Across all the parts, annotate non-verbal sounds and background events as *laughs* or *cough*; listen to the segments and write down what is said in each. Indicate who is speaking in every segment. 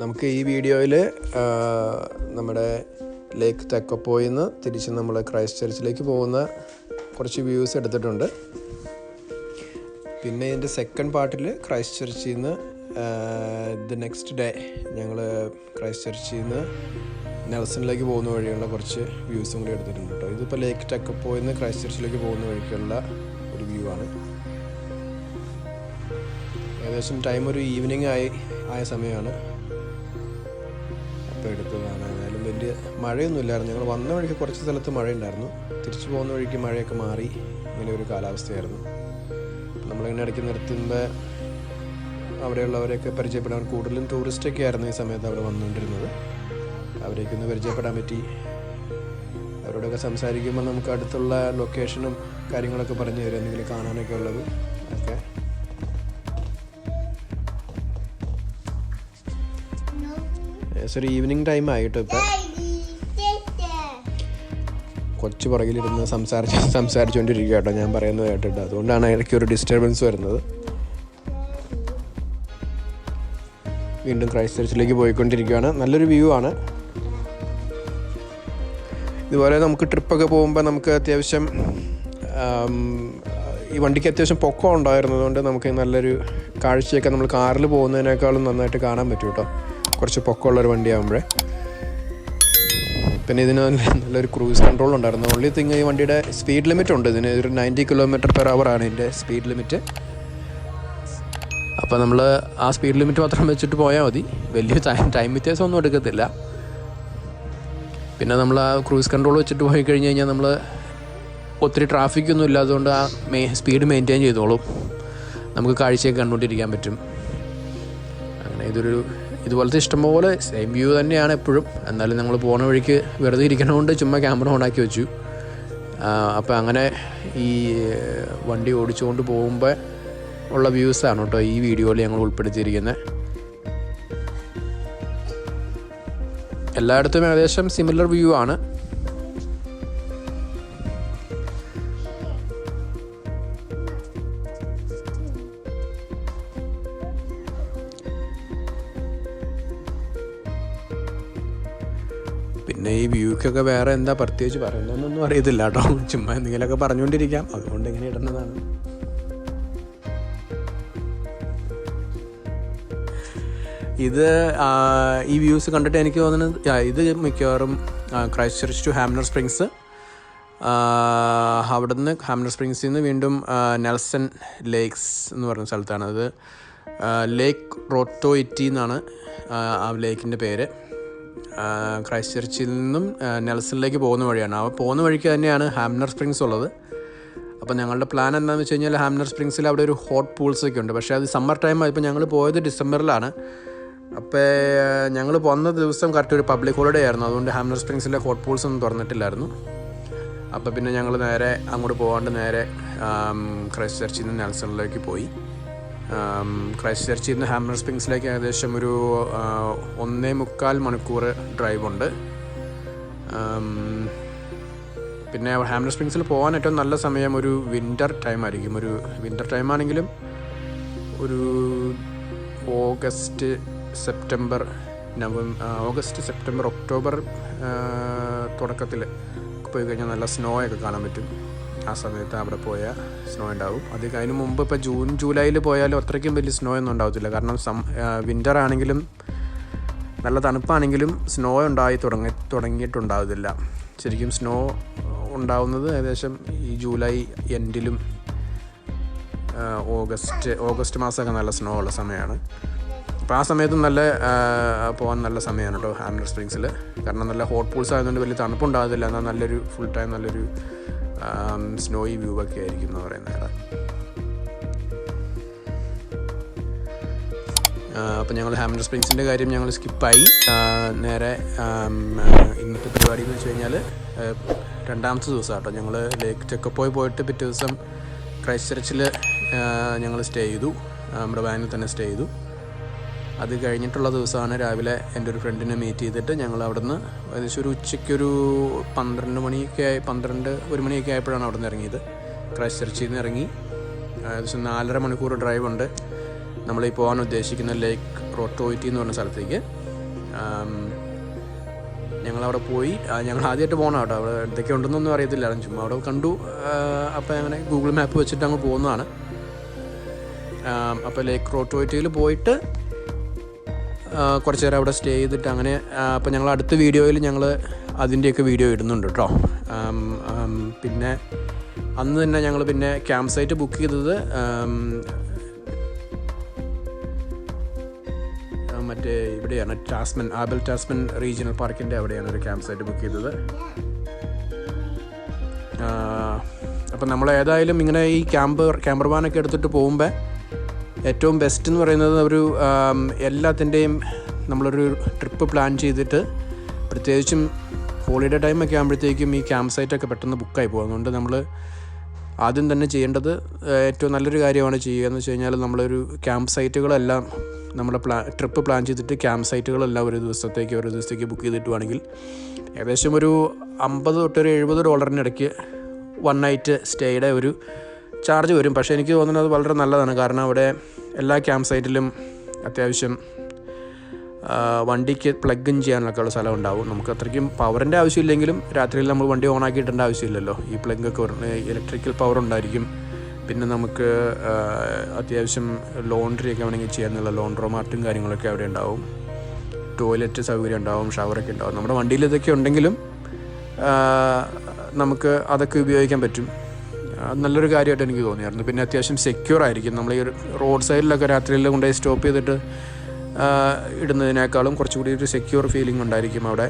Speaker 1: നമുക്ക് ഈ വീഡിയോയിൽ നമ്മുടെ ലേക്ക് തെക്കപ്പോയിൽ നിന്ന് തിരിച്ച് നമ്മൾ ക്രൈസ്റ്റ് ചർച്ചിലേക്ക് പോകുന്ന കുറച്ച് വ്യൂസ് എടുത്തിട്ടുണ്ട്. പിന്നെ ഇതിന്റെ സെക്കൻഡ് പാർട്ടിൽ ക്രൈസ്റ്റ് ചർച്ചിൽ നിന്ന് ദി നെക്സ്റ്റ് ഡേ ഞങ്ങൾ ക്രൈസ്റ്റ് ചർച്ചിൽ നിന്ന് നെൽസണിലേക്ക് പോകുന്ന വഴിയുള്ള കുറച്ച് വ്യൂസും കൂടി എടുത്തിട്ടുണ്ട് കേട്ടോ. ഇതിപ്പോൾ ലേക്ക് ടെക്കപ്പോയിൽ നിന്ന് ക്രൈസ്റ്റ് ചർച്ചിലേക്ക് പോകുന്ന വഴിക്കുള്ള ഒരു വ്യൂ ആണ് ഏകദേശം ടൈം ഒരു ഈവനിങ് ആയി ആയ സമയമാണ്. അപ്പോൾ എടുത്തതാണ് ഏതായാലും വലിയ മഴയൊന്നും ഇല്ലായിരുന്നു ഞങ്ങൾ വന്ന വഴിക്ക് കുറച്ച് സ്ഥലത്ത് മഴയുണ്ടായിരുന്നു. തിരിച്ചു പോകുന്ന വഴിക്ക് മഴയൊക്കെ മാറി ഇങ്ങനെ ഒരു കാലാവസ്ഥയായിരുന്നു. നമ്മളിങ്ങനെ ഇടയ്ക്ക് നിർത്തുമ്പോൾ അവിടെയുള്ളവരെയൊക്കെ പരിചയപ്പെടാൻ കൂടുതലും ടൂറിസ്റ്റൊക്കെ ആയിരുന്നു ഈ സമയത്ത് അവിടെ വന്നുകൊണ്ടിരുന്നത്. അവരെയൊക്കെ ഒന്ന് പരിചയപ്പെടാൻ പറ്റി. അവരോടൊക്കെ സംസാരിക്കുമ്പോൾ നമുക്ക് അടുത്തുള്ള ലൊക്കേഷനും കാര്യങ്ങളൊക്കെ പറഞ്ഞു തരും. എന്തെങ്കിലും കാണാനൊക്കെ ഉള്ളത് ഒക്കെ. ഏകദേശം ഒരു ഈവനിങ് ടൈം ആയിട്ട് ഇപ്പം. കൊച്ചു പുറകിലിരുന്ന് സംസാരിച്ച് *laughs* സംസാരിച്ചുകൊണ്ടിരിക്കുക കേട്ടോ ഞാൻ പറയുന്നത് കേട്ടിട്ട്. അതുകൊണ്ടാണ് ഇടയ്ക്ക് ഒരു ഡിസ്റ്റർബൻസ് വരുന്നത്. വീണ്ടും ക്രൈസ്റ്റ് ചർച്ചിലേക്ക് പോയിക്കൊണ്ടിരിക്കുകയാണ്. നല്ലൊരു വ്യൂ ആണ്. ഇതുപോലെ നമുക്ക് ട്രിപ്പൊക്കെ പോകുമ്പോൾ നമുക്ക് അത്യാവശ്യം ഈ വണ്ടിക്ക് അത്യാവശ്യം പൊക്കം ഉണ്ടായിരുന്നതുകൊണ്ട് നമുക്ക് നല്ലൊരു കാഴ്ചയൊക്കെ നമ്മൾ കാറിൽ പോകുന്നതിനേക്കാളും നന്നായിട്ട് കാണാൻ പറ്റും കേട്ടോ. കുറച്ച് പൊക്കമുള്ളൊരു വണ്ടിയാകുമ്പോഴേ പിന്നെ ഇതിന് നല്ലൊരു ക്രൂസ് കൺട്രോൾ ഉണ്ടായിരുന്നു. ഓൺലി തിങ് ഈ വണ്ടിയുടെ സ്പീഡ് ലിമിറ്റ് ഉണ്ട്. ഇതിന് ഒരു നയന്റി കിലോമീറ്റർ പെർ അവർ ആണ് ഇതിന്റെ സ്പീഡ് ലിമിറ്റ് അപ്പോൾ നമ്മൾ ആ സ്പീഡ് ലിമിറ്റ് മാത്രം വെച്ചിട്ട് പോയാൽ മതി. വലിയ ടൈം ടൈം വ്യത്യാസം ഒന്നും എടുക്കത്തില്ല. പിന്നെ നമ്മൾ ആ ക്രൂസ് കൺട്രോൾ വെച്ചിട്ട് പോയി കഴിഞ്ഞ് കഴിഞ്ഞാൽ നമ്മൾ ഒത്തിരി ട്രാഫിക് ഒന്നും ഇല്ലാത്തതുകൊണ്ട് ആ മെയ് സ്പീഡ് മെയിന്റെയിൻ ചെയ്തോളും. നമുക്ക് കാഴ്ചയൊക്കെ കണ്ടുകൊണ്ടിരിക്കാൻ പറ്റും. അങ്ങനെ ഇതൊരു ഇതുപോലത്തെ ഇഷ്ടംപോലെ സെയിം വ്യൂ തന്നെയാണ് എപ്പോഴും. എന്നാലും നമ്മൾ പോണ വഴിക്ക് വെറുതെ ഇരിക്കണതുകൊണ്ട് ചുമ്മാ ക്യാമറ ഓണാക്കി വെച്ചു. അപ്പോൾ അങ്ങനെ ഈ വണ്ടി ഓടിച്ചുകൊണ്ട് പോകുമ്പോൾ ഉള്ള വ്യൂസാണ് കേട്ടോ ഈ വീഡിയോയിൽ ഞങ്ങൾ ഉൾപ്പെടുത്തിയിരിക്കുന്നത് എല്ലായിടത്തും ഏകദേശം സിമിലർ വ്യൂ ആണ്. പിന്നെ ഈ വ്യൂക്കൊക്കെ വേറെ എന്താ പ്രത്യേകിച്ച് പറയുന്നതെന്നൊന്നും അറിയത്തില്ല കേട്ടോ. ചുമ്മാ എന്തെങ്കിലുമൊക്കെ പറഞ്ഞുകൊണ്ടിരിക്കാം. അതുകൊണ്ട് ഇങ്ങനെ ഇടുന്നതാണ്. ഇത് ഈ വ്യൂസ് കണ്ടിട്ട് എനിക്ക് തോന്നുന്നത് ഇത് മിക്കവാറും Christchurch to Hanmer Springs അവിടുന്ന് ഹാംനർ സ്പ്രിങ്സിൽ നിന്ന് വീണ്ടും നെൽസൺ ലേക്സ് എന്ന് പറഞ്ഞ സ്ഥലത്താണ് അത് ലേക്ക് റോട്ടോയിറ്റി എന്നാണ് ആ, ലേക്കിന്റെ പേര്. ക്രൈസ്റ്റ് ചർച്ചിൽ നിന്നും നെൽസണിലേക്ക് പോകുന്ന വഴിയാണ്. ആ പോകുന്ന വഴിക്ക് തന്നെയാണ് ഹാംനർ സ്പ്രിങ്സ് ഉള്ളത്. അപ്പോൾ ഞങ്ങളുടെ പ്ലാൻ എന്താണെന്ന് വെച്ച് കഴിഞ്ഞാൽ ഹാംനർ സ്പ്രിങ്സിൽ അവിടെ ഒരു ഹോട്ട് പൂൾസ് ഒക്കെ ഉണ്ട്. പക്ഷേ അത് സമ്മർ ടൈം ഇപ്പോൾ ഞങ്ങൾ പോയത് ഡിസംബറിലാണ്. അപ്പോൾ ഞങ്ങൾ വന്ന ദിവസം കറക്റ്റ് ഒരു പബ്ലിക് ഹോളിഡേ ആയിരുന്നു. അതുകൊണ്ട് ഹാംനർ സ്പ്രിങ്സിലെ ഹോട്ട് പൂൾസ് ഒന്നും തുറന്നിട്ടില്ലായിരുന്നു. അപ്പോൾ പിന്നെ ഞങ്ങൾ നേരെ അങ്ങോട്ട് പോകാണ്ട് നേരെ ക്രൈസ്റ്റ് ചർച്ചിൽ നിന്ന് നെൽസണിലേക്ക് പോയി. ക്രൈസ്റ്റ് ചർച്ചിൽ നിന്ന് ഹാമർ സ്പ്രിങ്സിലേക്ക് ഏകദേശം ഒരു ഒന്നേ മുക്കാൽ മണിക്കൂർ ഡ്രൈവുണ്ട്. പിന്നെ ഹാമർ സ്പ്രിങ്സിൽ പോകാൻ ഏറ്റവും നല്ല സമയം ഒരു വിന്റർ ടൈം ആയിരിക്കും. ഒരു വിന്റർ ടൈം ആണെങ്കിലും ഒരു August September November August September October തുടക്കത്തിൽ പോയി കഴിഞ്ഞാൽ നല്ല സ്നോ ഒക്കെ കാണാൻ പറ്റും. ആ സമയത്ത് അവിടെ പോയ സ്നോ ഉണ്ടാവും. അത് അതിന് മുമ്പ് ഇപ്പോൾ ജൂൺ ജൂലൈയിൽ പോയാലും അത്രയ്ക്കും വലിയ സ്നോ ഒന്നും ഉണ്ടാവത്തില്ല. കാരണം സം വിന്റർ ആണെങ്കിലും നല്ല തണുപ്പാണെങ്കിലും സ്നോ ഉണ്ടായി തുടങ്ങി തുടങ്ങിയിട്ടുണ്ടാവത്തില്ല. ശരിക്കും സ്നോ ഉണ്ടാവുന്നത് ഏകദേശം ഈ ജൂലൈ എൻഡിലും ഓഗസ്റ്റ് ഓഗസ്റ്റ് മാസമൊക്കെ നല്ല സ്നോ ഉള്ള സമയമാണ് അപ്പോൾ ആ സമയത്തും നല്ല പോകാൻ നല്ല സമയമാണ് കേട്ടോ ഹാമിലർ സ്പ്രിങ്സിൽ കാരണം നല്ല ഹോട്ട് പൂൾസ് ആയതുകൊണ്ട് വലിയ തണുപ്പുണ്ടാകത്തില്ല എന്നാൽ നല്ലൊരു ഫുൾ ടൈം നല്ലൊരു സ്നോയി വ്യൂ ഒക്കെ ആയിരിക്കും എന്ന് പറയുന്നത് അപ്പോൾ ഞങ്ങൾ ഹാമർ സ്പ്രിങ്സിന്റെ കാര്യം ഞങ്ങൾ സ്കിപ്പായി നേരെ ഇന്നത്തെ പരിപാടി എന്ന് വെച്ച് കഴിഞ്ഞാൽ രണ്ടാമത്തെ ദിവസം കേട്ടോ. ഞങ്ങൾ ലേക്ക് ചെക്കപ്പോയി പോയിട്ട് പിറ്റേ ദിവസം ക്രൈസ്റ്റ് ചർച്ചിൽ ഞങ്ങൾ സ്റ്റേ ചെയ്തു. നമ്മുടെ വാനിൽ തന്നെ സ്റ്റേ ചെയ്തു. അത് കഴിഞ്ഞിട്ടുള്ള ദിവസമാണ് രാവിലെ എന്റെ ഒരു ഫ്രണ്ടിനെ മീറ്റ് ചെയ്തിട്ട് ഞങ്ങൾ അവിടുന്ന് ഏകദേശം ഒരു ഉച്ചയ്ക്കൊരു പന്ത്രണ്ട് മണിയൊക്കെ ആയി പന്ത്രണ്ട് ഒരു മണിയൊക്കെ ആയപ്പോഴാണ് അവിടെ നിന്ന് ഇറങ്ങിയത്. ക്രൈസ്റ്റ് ചർച്ചിൽ നിന്ന് ഇറങ്ങി. ഏകദേശം നാലര മണിക്കൂർ ഡ്രൈവ് ഉണ്ട്. നമ്മൾ ഈ പോകാൻ ഉദ്ദേശിക്കുന്ന ലേക്ക് റോട്ടോയിറ്റി എന്ന് പറഞ്ഞ സ്ഥലത്തേക്ക്. ഞങ്ങളവിടെ പോയി. ഞങ്ങൾ ആദ്യമായിട്ട് പോകണം കേട്ടോ. അവിടെ എന്തൊക്കെ ഉണ്ടെന്നൊന്നും അറിയത്തില്ല. ചുമ്മാ അവിടെ കണ്ടു. അപ്പോൾ അങ്ങനെ ഗൂഗിൾ മാപ്പ് വെച്ചിട്ട് അങ്ങ് പോകുന്നതാണ് അപ്പോൾ ലേക്ക് റോട്ടോയിറ്റിയിൽ പോയിട്ട് കുറച്ച് നേരം അവിടെ സ്റ്റേ ചെയ്തിട്ട് അങ്ങനെ അപ്പോൾ ഞങ്ങൾ അടുത്ത വീഡിയോയിൽ ഞങ്ങൾ അതിന്റെയൊക്കെ വീഡിയോ ഇടുന്നുണ്ട് കേട്ടോ പിന്നെ അന്ന് തന്നെ ഞങ്ങൾ പിന്നെ ക്യാമ്പ് സൈറ്റ് ബുക്ക് ചെയ്തത് മറ്റേ ഇവിടെയാണ് ടാസ്മൻ ആബൽ ടാസ്മൻ റീജിയണൽ പാർക്കിന്റെ അവിടെയാണ് ഒരു ക്യാമ്പ് സൈറ്റ് ബുക്ക് ചെയ്തത്. അപ്പം നമ്മൾ ഏതായാലും ഇങ്ങനെ ഈ ക്യാമ്പ് ക്യാമ്പർ വാനൊക്കെ എടുത്തിട്ട് പോകുമ്പോൾ ഏറ്റവും ബെസ്റ്റ് എന്ന് പറയുന്നത് ഒരു എല്ലാത്തിന്റെയും നമ്മളൊരു ട്രിപ്പ് പ്ലാൻ ചെയ്തിട്ട് പ്രത്യേകിച്ചും ഹോളിഡേ ടൈമൊക്കെ ആകുമ്പോഴത്തേക്കും ഈ ക്യാമ്പ് സൈറ്റൊക്കെ പെട്ടെന്ന് ബുക്കായി പോകും. അതുകൊണ്ട് നമ്മൾ ആദ്യം തന്നെ ചെയ്യേണ്ടത് ഏറ്റവും നല്ലൊരു കാര്യമാണ് ചെയ്യുക എന്ന് വെച്ച് കഴിഞ്ഞാൽ നമ്മളൊരു ക്യാമ്പ് സൈറ്റുകളെല്ലാം നമ്മുടെ പ്ലാ ട്രിപ്പ് പ്ലാൻ ചെയ്തിട്ട് ക്യാമ്പ് സൈറ്റുകളെല്ലാം ഒരു ദിവസത്തേക്ക് ഒരു ദിവസത്തേക്ക് ബുക്ക് ചെയ്തിട്ടുവാണെങ്കിൽ ഏകദേശം ഒരു അമ്പത് തൊട്ടൊരു എഴുപത് ഡോളറിനിടയ്ക്ക് വൺ നൈറ്റ് സ്റ്റേയുടെ ഒരു ചാർജ് വരും. പക്ഷേ എനിക്ക് തോന്നുന്നത് വളരെ നല്ലതാണ്. കാരണം അവിടെ എല്ലാ ക്യാമ്പ് സൈറ്റിലും അത്യാവശ്യം വണ്ടിക്ക് പ്ലഗ് ഇൻ ചെയ്യാനൊക്കെ ഉള്ള സ്ഥലം ഉണ്ടാവും. നമുക്ക് അത്രയ്ക്കും പവറിന്റെ ആവശ്യമില്ലെങ്കിലും രാത്രിയിൽ നമ്മൾ വണ്ടി ഓൺ ആക്കിയിട്ടേണ്ട ആവശ്യമില്ലല്ലോ. ഈ പ്ലഗ് ഇലക്ട്രിക്കൽ പവർ ഉണ്ടായിരിക്കും. പിന്നെ നമുക്ക് അത്യാവശ്യം ലോണ്ടറി ഒക്കെ വേണമെങ്കിൽ ചെയ്യാനുള്ള ലോണ്ട്രോമാർട്ടും കാര്യങ്ങളൊക്കെ അവിടെ ഉണ്ടാവും. ടോയ്ലറ്റ് സൗകര്യം ഉണ്ടാവും ഷവറൊക്കെ ഉണ്ടാവും. നമ്മുടെ വണ്ടിയിൽ ഇതൊക്കെ ഉണ്ടെങ്കിലും നമുക്ക് അതൊക്കെ ഉപയോഗിക്കാൻ പറ്റും. അത് നല്ലൊരു കാര്യമായിട്ട് എനിക്ക് തോന്നിയായിരുന്നു. പിന്നെ അത്യാവശ്യം സെക്യൂർ ആയിരിക്കും. നമ്മൾ ഈ റോഡ് സൈഡിലൊക്കെ രാത്രിയിൽ കൊണ്ടുപോയി സ്റ്റോപ്പ് ചെയ്തിട്ട് ഇടുന്നതിനേക്കാളും കുറച്ചുകൂടി ഒരു സെക്യൂർ ഫീലിംഗ് ഉണ്ടായിരിക്കും അവിടെ.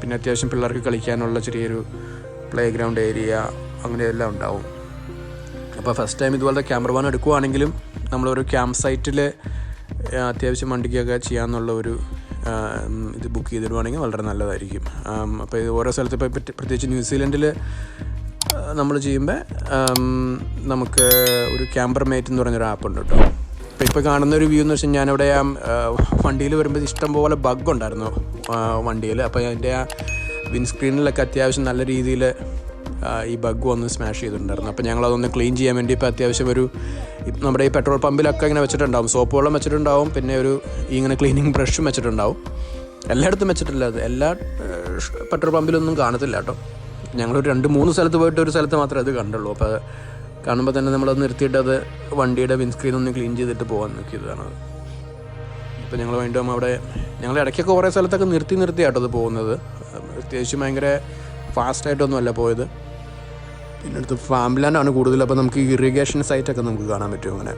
Speaker 1: പിന്നെ അത്യാവശ്യം പിള്ളേർക്ക് കളിക്കാനുള്ള ചെറിയൊരു പ്ലേ ഗ്രൗണ്ട് ഏരിയ അങ്ങനെയെല്ലാം ഉണ്ടാവും. അപ്പോൾ ഫസ്റ്റ് ടൈം ഇതുപോലത്തെ ക്യാമറ വാൻ എടുക്കുവാണെങ്കിലും നമ്മളൊരു ക്യാമ്പ് സൈറ്റിൽ അത്യാവശ്യം വണ്ടിക്കൊക്കെ ചെയ്യാമെന്നുള്ള ഒരു ഇത് ബുക്ക് ചെയ്തിടുവാണെങ്കിൽ വളരെ നല്ലതായിരിക്കും. അപ്പോൾ ഇത് ഓരോ സ്ഥലത്ത് ഇപ്പോൾ പ്രത്യേകിച്ച് ന്യൂസിലൻഡിൽ നമ്മൾ ചെയ്യുമ്പോൾ നമുക്ക് ഒരു ക്യാമ്പർ മേറ്റ് എന്ന് പറഞ്ഞൊരു ആപ്പ് ഉണ്ട് കേട്ടോ. അപ്പോൾ ഇപ്പോൾ കാണുന്ന ഒരു വ്യൂ എന്ന് വെച്ചാൽ ഞാനിവിടെ ആ വണ്ടിയിൽ വരുമ്പോൾ ഇഷ്ടംപോലെ ബഗ് ഉണ്ടായിരുന്നു. വണ്ടിയിൽ അപ്പോൾ അതിന്റെ ആ വിൻസ്ക്രീനിലൊക്കെ അത്യാവശ്യം നല്ല രീതിയിൽ ഈ ബഗ് വന്ന് സ്മാഷ് ചെയ്തിട്ടുണ്ടായിരുന്നു. അപ്പോൾ ഞങ്ങളതൊന്ന് ക്ലീൻ ചെയ്യാൻ വേണ്ടി ഇപ്പോൾ അത്യാവശ്യം ഒരു നമ്മുടെ ഈ പെട്രോൾ പമ്പിലൊക്കെ ഇങ്ങനെ വെച്ചിട്ടുണ്ടാവും. സോപ്പ് വെള്ളം വെച്ചിട്ടുണ്ടാവും. പിന്നെ ഒരു ഇങ്ങനെ ക്ലീനിങ് ബ്രഷും വെച്ചിട്ടുണ്ടാവും. എല്ലായിടത്തും വെച്ചിട്ടില്ല അത്. എല്ലാ പെട്രോൾ പമ്പിലൊന്നും കാണത്തില്ല കേട്ടോ. ഞങ്ങളൊരു രണ്ട് മൂന്ന് സ്ഥലത്ത് പോയിട്ട് ഒരു സ്ഥലത്ത് മാത്രമേ അത് കണ്ടുള്ളൂ. അപ്പോൾ കാണുമ്പോൾ തന്നെ നമ്മളത് നിർത്തിയിട്ട് അത് വണ്ടിയുടെ വിൻസ്ക്രീൻ ഒന്ന് ക്ലീൻ ചെയ്തിട്ട് പോകാൻ നോക്കിയതാണ്. ഇപ്പം ഞങ്ങൾ വീണ്ടും അവിടെ ഞങ്ങൾ ഇടയ്ക്കൊക്കെ കുറേ സ്ഥലത്തൊക്കെ നിർത്തി നിർത്തിയാട്ടോ അത് പോകുന്നത്. അത്യാവശ്യം ഭയങ്കര ഫാസ്റ്റായിട്ടൊന്നും അല്ല പോയത്. പിന്നെ അടുത്ത് ഫാംലാൻഡാണ് കൂടുതൽ. അപ്പോൾ നമുക്ക് ഇറിഗേഷൻ സൈറ്റൊക്കെ നമുക്ക് കാണാൻ പറ്റും അങ്ങനെ.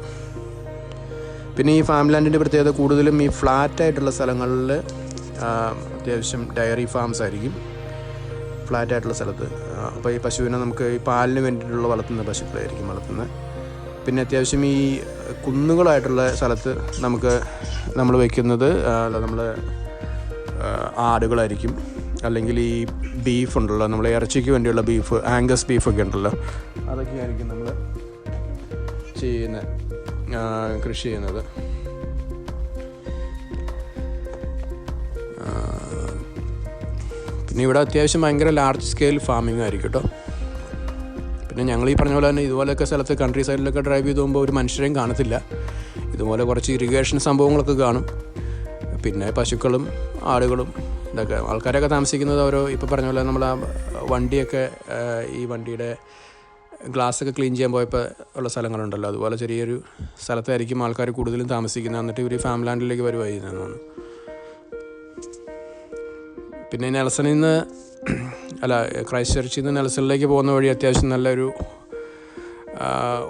Speaker 1: പിന്നെ ഈ ഫാം ഫാംലാൻഡിന്റെ പ്രത്യേകത കൂടുതലും ഈ ഫ്ലാറ്റായിട്ടുള്ള സ്ഥലങ്ങളിൽ അത്യാവശ്യം ഡയറി ഫാംസ് ആയിരിക്കും. ഫ്ലാറ്റ് ആയിട്ടുള്ള സ്ഥലത്ത് അപ്പോൾ ഈ പശുവിനെ നമുക്ക് ഈ പാലിന് വേണ്ടിയിട്ടുള്ള വളർത്തുന്ന പശുക്കളായിരിക്കും വളർത്തുന്നത്. പിന്നെ അത്യാവശ്യം ഈ കുന്നുകളായിട്ടുള്ള സ്ഥലത്ത് നമുക്ക് നമ്മൾ വയ്ക്കുന്നത് അല്ല നമ്മൾ ആടുകളായിരിക്കും. അല്ലെങ്കിൽ ഈ ബീഫ് ഉണ്ടല്ലോ നമ്മൾ ഇറച്ചിക്ക് വേണ്ടിയുള്ള ബീഫ് ആംഗസ് ബീഫൊക്കെ ഉണ്ടല്ലോ. അതൊക്കെയായിരിക്കും നമ്മൾ ചെയ്യുന്ന കൃഷി ചെയ്യുന്നത്. പിന്നെ ഇവിടെ അത്യാവശ്യം ഭയങ്കര ലാർജ് സ്കെയിൽ ഫാമിംഗ് ആയിരിക്കും കേട്ടോ പിന്നെ ഞങ്ങൾ ഈ പറഞ്ഞ പോലെ തന്നെ ഇതുപോലെയൊക്കെ സ്ഥലത്ത് കൺട്രി സൈഡിലൊക്കെ ഡ്രൈവ് ചെയ്ത് പോകുമ്പോൾ ഒരു മനുഷ്യരെയും കാണത്തില്ല. ഇതുപോലെ കുറച്ച് ഇറിഗേഷൻ സംഭവങ്ങളൊക്കെ കാണും. പിന്നെ പശുക്കളും ആടുകളും ഇതൊക്കെ. ആൾക്കാരൊക്കെ താമസിക്കുന്നത് ഓരോ ഇപ്പോൾ പറഞ്ഞ പോലെ നമ്മൾ ആ വണ്ടിയൊക്കെ ഈ വണ്ടിയുടെ ഗ്ലാസ്സൊക്കെ ക്ലീൻ ചെയ്യാൻ പോയപ്പോൾ ഉള്ള സ്ഥലങ്ങളുണ്ടല്ലോ. അതുപോലെ ചെറിയൊരു സ്ഥലത്തായിരിക്കും ആൾക്കാർ കൂടുതലും താമസിക്കുന്നത്. എന്നിട്ട് ഇവർ ഫാം ലാൻഡിലേക്ക് വരുമായിരുന്നു തോന്നുന്നു. പിന്നെ നെൽസണിൽ നിന്ന് അല്ല ക്രൈസ്റ്റ് ചർച്ചിൽ നിന്ന് നെൽസണിലേക്ക് പോകുന്ന വഴി അത്യാവശ്യം നല്ലൊരു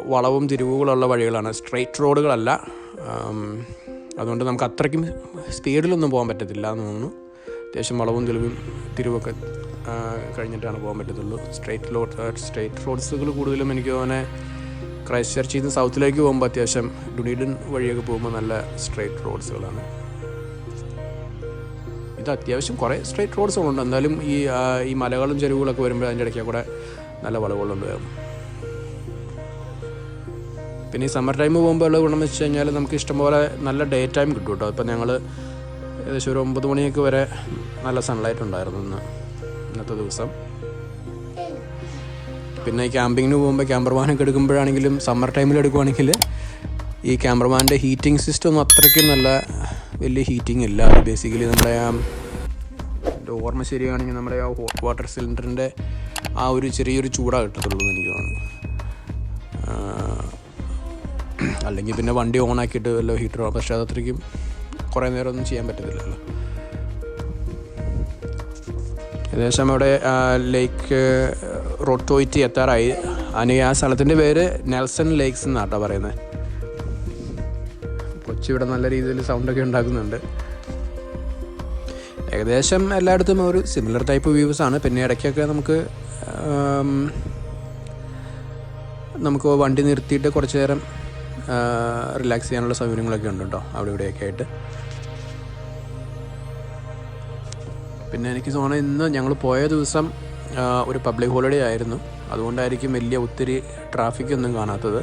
Speaker 1: വളവും തിരിവുകളുള്ള വഴികളാണ്. സ്ട്രെയിറ്റ് റോഡുകളല്ല. അതുകൊണ്ട് നമുക്ക് അത്രയ്ക്കും സ്പീഡിലൊന്നും പോകാൻ പറ്റത്തില്ല എന്ന് തോന്നുന്നു. അത്യാവശ്യം വളവും തിരിവും തിരിവൊക്കെ കഴിഞ്ഞിട്ടാണ് പോകാൻ പറ്റത്തുള്ളൂ. സ്ട്രെയിറ്റ് റോഡ് സ്ട്രെയിറ്റ് റോഡ്സുകൾ കൂടുതലും എനിക്ക് തോന്നുന്നത് ക്രൈസ്റ്റ് ചർച്ചിൽ നിന്ന് സൗത്തിലേക്ക് പോകുമ്പോൾ അത്യാവശ്യം ഡുണീഡൻ വഴിയൊക്കെ പോകുമ്പോൾ നല്ല സ്ട്രെയിറ്റ് റോഡ്സുകളാണ്. ഇത് അത്യാവശ്യം കുറേ സ്ട്രേറ്റ് റോഡ്സുകളുണ്ട് എന്നാലും ഈ ഈ മലകളും ചെരുവുകളൊക്കെ വരുമ്പോൾ അതിന്റെ ഇടയ്ക്ക് കൂടെ നല്ല വളവുകളുണ്ട്. പിന്നെ ഈ സമ്മർ ടൈം പോകുമ്പോൾ ഉള്ള ഗുണം എന്ന് വെച്ച് കഴിഞ്ഞാൽ നമുക്ക് ഇഷ്ടംപോലെ നല്ല ഡേ ടൈം കിട്ടും കേട്ടോ. ഇപ്പം ഞങ്ങൾ ഏകദേശം ഒരു ഒമ്പത് മണിയൊക്കെ വരെ നല്ല സൺലൈറ്റ് ഉണ്ടായിരുന്നു ഇന്ന് ഇന്നത്തെ ദിവസം. പിന്നെ ക്യാമ്പിങ്ങിന് പോകുമ്പോൾ ക്യാമറമാനൊക്കെ എടുക്കുമ്പോഴാണെങ്കിലും സമ്മർ ടൈമിൽ എടുക്കുവാണെങ്കിൽ ഈ ക്യാമറമാന്റെ ഹീറ്റിംഗ് സിസ്റ്റം ഒന്നും അത്രയ്ക്കും നല്ല വലിയ ഹീറ്റിംഗ് ഇല്ല. ബേസിക്കലി നമ്മുടെ ആ എന്റെ ഓർമ്മ ശരിയാണെങ്കിൽ നമ്മുടെ ആ ഹോട്ട് വാട്ടർ സിലിണ്ടറിന്റെ ആ ഒരു ചെറിയൊരു ചൂടാ കിട്ടത്തുള്ളൂ എനിക്ക് തോന്നുന്നു. അല്ലെങ്കിൽ പിന്നെ വണ്ടി ഓൺ ആക്കിയിട്ട് വല്ല ഹീറ്റർ പക്ഷേ അതത്രയ്ക്കും കുറേ നേരം ഒന്നും ചെയ്യാൻ പറ്റത്തില്ലല്ലോ. ഏകദേശം അവിടെ ലേക്ക് റോട്ടോയിറ്റി എത്താറായി. അതിന് ആ സ്ഥലത്തിന്റെ പേര് നെൽസൺ ലേക്സ് എന്നാട്ടോ പറയുന്നത്. ഇവിടെ നല്ല രീതിയിൽ സൗണ്ടൊക്കെ ഉണ്ടാക്കുന്നുണ്ട്. ഏകദേശം എല്ലായിടത്തും ഒരു സിമിലർ ടൈപ്പ് വ്യൂസ് ആണ്. പിന്നെ ഇടയ്ക്കൊക്കെ നമുക്ക് നമുക്ക് വണ്ടി നിർത്തിയിട്ട് കുറച്ച് നേരം റിലാക്സ് ചെയ്യാനുള്ള സൗകര്യങ്ങളൊക്കെ ഉണ്ട് കേട്ടോ അവിടെ ഇവിടെയൊക്കെ ആയിട്ട്. പിന്നെ എനിക്ക് തോന്നുന്നു ഇന്ന് ഞങ്ങൾ പോയ ദിവസം ഒരു പബ്ലിക് ഹോളിഡേ ആയിരുന്നു. അതുകൊണ്ടായിരിക്കും വലിയ ഒത്തിരി ട്രാഫിക് ഒന്നും കാണാത്തത്.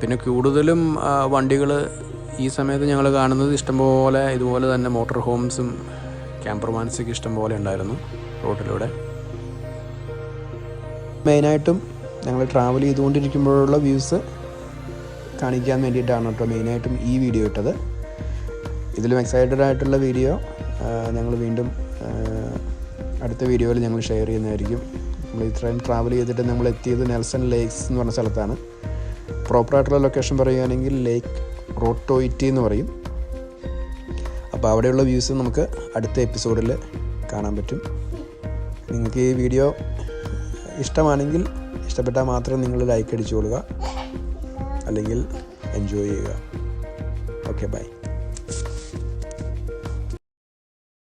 Speaker 1: പിന്നെ കൂടുതലും വണ്ടികൾ ഈ സമയത്ത് ഞങ്ങൾ കാണുന്നത് ഇഷ്ടംപോലെ ഇതുപോലെ തന്നെ മോട്ടോർ ഹോംസും ക്യാമ്പർമാൻസൊക്കെ ഇഷ്ടംപോലെ ഉണ്ടായിരുന്നു റോഡിലൂടെ മെയിനായിട്ടും ഞങ്ങൾ ട്രാവൽ ചെയ്തുകൊണ്ടിരിക്കുമ്പോഴുള്ള വ്യൂസ് കാണിക്കാൻ വേണ്ടിയിട്ടാണ് കേട്ടോ മെയിനായിട്ടും ഈ വീഡിയോ ഇട്ടത്. ഇതിലും എക്സൈറ്റഡ് ആയിട്ടുള്ള വീഡിയോ ഞങ്ങൾ വീണ്ടും അടുത്ത വീഡിയോയിൽ ഞങ്ങൾ ഷെയർ ചെയ്യുന്നതായിരിക്കും. നമ്മൾ ഇത്രയും ട്രാവൽ ചെയ്തിട്ട് നമ്മൾ എത്തിയത് നെൽസൺ ലേക്സ് എന്ന് പറഞ്ഞ സ്ഥലത്താണ്. പ്രോപ്പറായിട്ടുള്ള ലൊക്കേഷൻ പറയുകയാണെങ്കിൽ ലേക്ക് റോട്ടോയിറ്റി എന്ന് പറയും. അപ്പോൾ അവിടെയുള്ള വ്യൂസ് നമുക്ക് അടുത്ത എപ്പിസോഡിൽ കാണാൻ പറ്റും. നിങ്ങൾക്ക് ഈ വീഡിയോ ഇഷ്ടമാണെങ്കിൽ ഇഷ്ടപ്പെട്ടാൽ മാത്രം നിങ്ങൾ ലൈക്ക് അടിച്ചു കൊടുക്കുക അല്ലെങ്കിൽ എൻജോയ് ചെയ്യുക. Okay bye